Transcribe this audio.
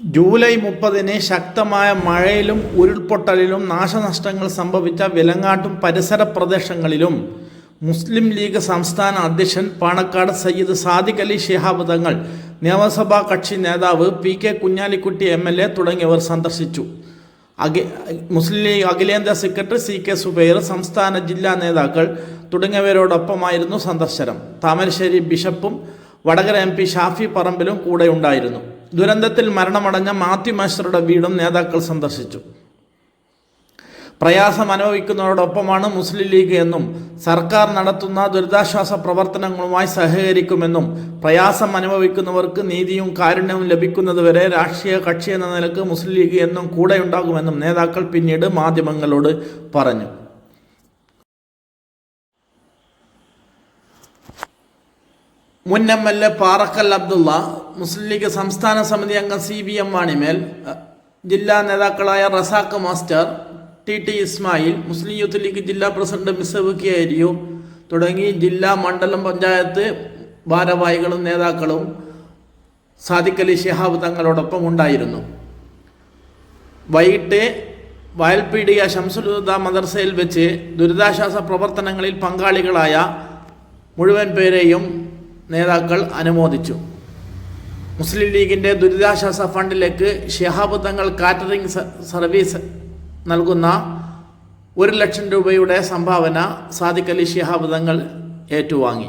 July മുപ്പതിന് ശക്തമായ മഴയിലും ഉരുൾപൊട്ടലിലും നാശനഷ്ടങ്ങൾ സംഭവിച്ച വിലങ്ങാട്ടും പരിസര പ്രദേശങ്ങളിലും മുസ്ലിം ലീഗ് സംസ്ഥാന അധ്യക്ഷൻ പാണക്കാട് സയ്യിദ് സാദിഖ് അലി ഷിഹാബ് തങ്ങൾ നിയമസഭാ കക്ഷി നേതാവ് P K Kunhalikutty M L A തുടങ്ങിയവർ സന്ദർശിച്ചു. അഖി മുസ്ലിം ലീഗ് അഖിലേന്ത്യാ സെക്രട്ടറി സി കെ സുബൈർ സംസ്ഥാന ജില്ലാ നേതാക്കൾ തുടങ്ങിയവരോടൊപ്പമായിരുന്നു സന്ദർശനം. താമരശ്ശേരി ബിഷപ്പും വടകര എം പി ഷാഫി പറമ്പിലും കൂടെ ഉണ്ടായിരുന്നു ദുരന്തത്തിൽ മരണമടഞ്ഞ മാത്യു മാസ്റ്ററുടെ വീടും നേതാക്കൾ സന്ദർശിച്ചു. പ്രയാസം അനുഭവിക്കുന്നവരോടൊപ്പമാണ് മുസ്ലിം ലീഗ് എന്നും സർക്കാർ നടത്തുന്ന ദുരിതാശ്വാസ പ്രവർത്തനങ്ങളുമായി സഹകരിക്കുമെന്നും പ്രയാസം അനുഭവിക്കുന്നവർക്ക് നീതിയും കാരുണ്യവും ലഭിക്കുന്നതുവരെ രാഷ്ട്രീയ കക്ഷി എന്ന നിലയ്ക്ക് മുസ്ലിം ലീഗ് എന്നും കൂടെയുണ്ടാകുമെന്നും നേതാക്കൾ പിന്നീട് മാധ്യമങ്ങളോട് പറഞ്ഞു. മുൻ M L A Parakkal Abdulla Muslim League സംസ്ഥാന സമിതി അംഗം സി ബി എം വാണിമേൽ ജില്ലാ നേതാക്കളായ Razak master T T Ismail Muslim youth League ജില്ലാ പ്രസിഡന്റ് മിസബ് കെ അരിയു തുടങ്ങി ജില്ലാ മണ്ഡലം പഞ്ചായത്ത് ഭാരവാഹികളും നേതാക്കളും സാദിഖ് അലി ഷിഹാബ് തങ്ങളോടൊപ്പം ഉണ്ടായിരുന്നു. വൈകിട്ട് വയൽപീടിക ശംസുലുദ മദർസയിൽ വെച്ച് ദുരിതാശ്വാസ പ്രവർത്തനങ്ങളിൽ പങ്കാളികളായ മുഴുവൻ പേരെയും നേതാക്കൾ അനുമോദിച്ചു. മുസ്ലിം ലീഗിന്റെ ദുരിതാശ്വാസ ഫണ്ടിലേക്ക് ഷിഹാബ് തങ്ങൾ കാറ്ററിംഗ് സർവീസ് നൽകുന്ന ഒരു ലക്ഷം രൂപയുടെ സംഭാവന സാദിഖ് അലി ഷിഹാബ് തങ്ങൾ ഏറ്റുവാങ്ങി.